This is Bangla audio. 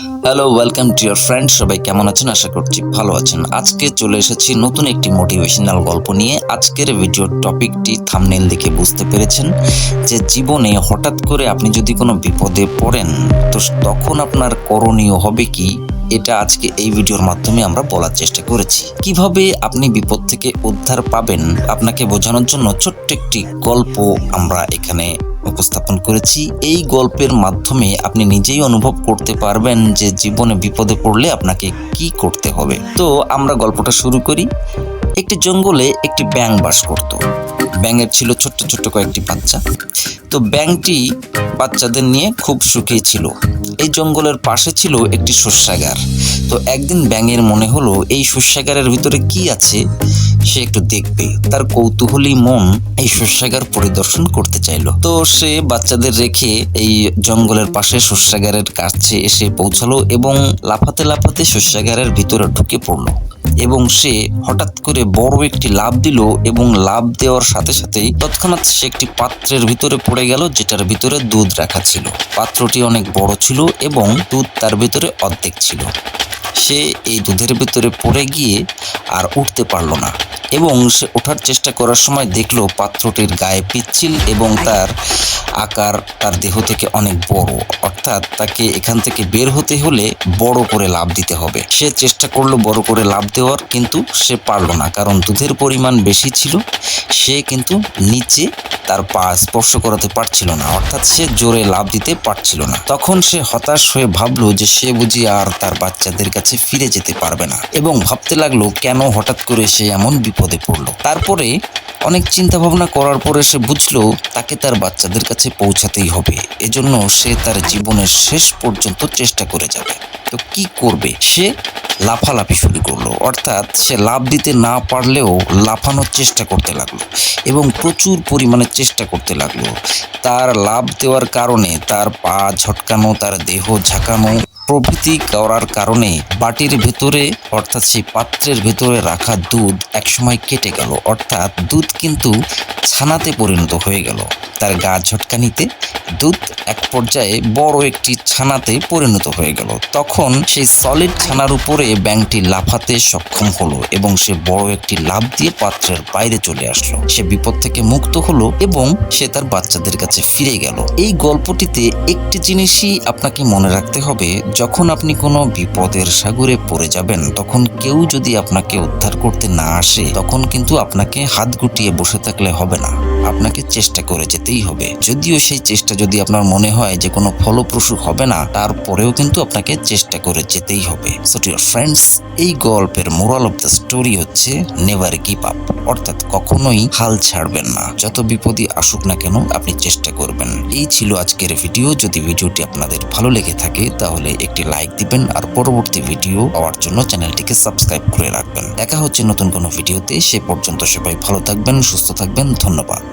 Hello welcome to your friend সবাই কেমন আছেন? আশা করছি ভালো আছেন। আজকে চলে এসেছি নতুন একটি মোটিভেশনাল গল্প নিয়ে। আজকের ভিডিওর টপিকটি থামনেল দেখে বুঝতে পেরেছেন যে জীবনে হঠাৎ করে আপনি যদি কোনো বিপদে পড়েন, তো তখন আপনার করণীয় হবে কি? এটা আজকে এই ভিডিওর মাধ্যমে আমরা বলার চেষ্টা করেছি। কীভাবে আপনি বিপদ থেকে উদ্ধার পাবেন, আপনাকে বোঝানোর জন্য ছোট্ট একটি গল্প আমরা এখানে উপস্থাপন করেছি। এই গল্পের মাধ্যমে আপনি নিজেই অনুভব করতে পারবেন যে জীবনে বিপদে পড়লে আপনাকে কি করতে হবে। তো আমরা গল্পটা শুরু করি। একটি জঙ্গলে একটি ব্যাং বাস করত। ব্যাঙের ছিল ছোট্ট ছোট্ট কয়েকটি বাচ্চা। তো ব্যাংটি বাচ্চাদের নিয়ে খুব সুখী ছিল। এই জঙ্গলের পাশে ছিল একটি শস্যাগার। তো একদিন ব্যাঙের মনে হলো, এই শস্যাগারের ভিতরে কি আছে? সে একটু দেখবে। তার কৌতূহলী মন এই শস্যাগার পরিদর্শন করতে চাইলো। তো সে বাচ্চাদের রেখে এই জঙ্গলের পাশে শস্যাগারের কাছে এসে পৌঁছালো এবং লাফাতে লাফাতে শস্যাগারের ভিতরে ঢুকে পড়ল। এবং সে হঠাৎ করে বড় একটি লাভ দিল এবং লাভ দেওয়ার সাথে সাথেই তৎক্ষণাৎ সে একটি পাত্রের ভিতরে পড়ে গেল, যেটার ভিতরে দুধ রাখা ছিল। পাত্রটি অনেক বড় ছিল এবং দুধ তার ভিতরে অর্ধেক ছিল। সে এই দুধের ভিতরে পড়ে গিয়ে আর উঠতে পারল না এবং সে ওঠার চেষ্টা করার সময় দেখল পাত্রটির গায়ে পিচ্ছিল এবং তার আকার তার দেহ থেকে অনেক বড়। অর্থাৎ তাকে এখান থেকে বের হতে হলে বড় করে লাভ দিতে হবে। সে চেষ্টা করল বড় করে লাভ দেওয়ার, কিন্তু সে পারল না, কারণ দুধের পরিমাণ বেশি ছিল। সে কিন্তু নিচে তার পা স্পর্শ করাতে পারছিল না, অর্থাৎ সে জোরে লাভ দিতে পারছিল না। তখন সে হতাশ হয়ে ভাবলো যে সে বুঝি আর তার বাচ্চাদের কাছে ফিরে যেতে পারবে না। এবং ভাবতে লাগল কেন হঠাৎ করে সে এমন বিপদে পড়ল। তারপরে অনেক চিন্তা ভাবনা করার পরে সে বুঝলো তাকে তার বাচ্চাদের কাছে পৌঁছাতেই হবে। এজন্য সে তার জীবনের শেষ পর্যন্ত চেষ্টা করে যাবে। তো কি করবে? সে লাফালাফি শুরু করল। অর্থাৎ সে লাভ দিতে না পারলেও লাফানোর চেষ্টা করতে লাগল এবং প্রচুর পরিমাণে চেষ্টা করতে লাগল। তার লাভ দেওয়ার কারণে তার পা ঝটকানো, তার দেহ ঝাঁকানো প্রভৃতি করার কারণে বাটির ভেতরে, অর্থাৎ সেই পাত্রের ভেতরে রাখা দুধ একসময় কেটে গেল। অর্থাৎ দুধ কিন্তু ছানাতে পরিণত হয়ে গেল। তার গা ঝটকানিতে দুধ এক পর্যায়ে বড় একটি ছানাতে পরিণত হয়ে গেল। তখন সেই সলিড ছানার উপরে ব্যাংকটি লাফাতে সক্ষম হলো এবং সে বড় একটি লাভ দিয়ে পাত্রের বাইরে চলে আসলো। সে বিপদ থেকে মুক্ত হলো এবং সে তার বাচ্চাদের কাছে ফিরে গেল। এই গল্পটিতে একটি জিনিসই আপনাকে মনে রাখতে হবে, যখন আপনি কোনো বিপদের সাগরে পড়ে যাবেন, তখন কেউ যদি আপনাকে উদ্ধার করতে না আসে, তখন কিন্তু আপনাকে হাত গুটিয়ে বসে থাকলে হবে না। আপনাকে চেষ্টা করে যেতেই হবে। যদিও সেই চেষ্টা যদি আপনার মনে হয় যে কোনো ফলপ্রসূ হবে না, তারপরেও কিন্তু আপনাকে চেষ্টা করে যেতেই হবে। সো ডিয়ার ফ্রেন্ডস এই গল্পের মোরাল অফ দ্য স্টোরি হচ্ছে নেভার গিভ আপ অর্থাৎ কখনোই হাল ছাড়বেন না। যত বিপদই আসুক না কেন, আপনি চেষ্টা করবেন। এই ছিল আজকের ভিডিও যদি ভিডিওটি আপনাদের ভালো লেগে থাকে, তাহলে একটি লাইক দিবেন আর পরবর্তী ভিডিও পাওয়ার জন্য চ্যানেলটিকে সাবস্ক্রাইব করে রাখবেন। দেখা হচ্ছে নতুন কোনো ভিডিওতে সে পর্যন্ত সবাই ভালো থাকবেন, সুস্থ থাকবেন। ধন্যবাদ।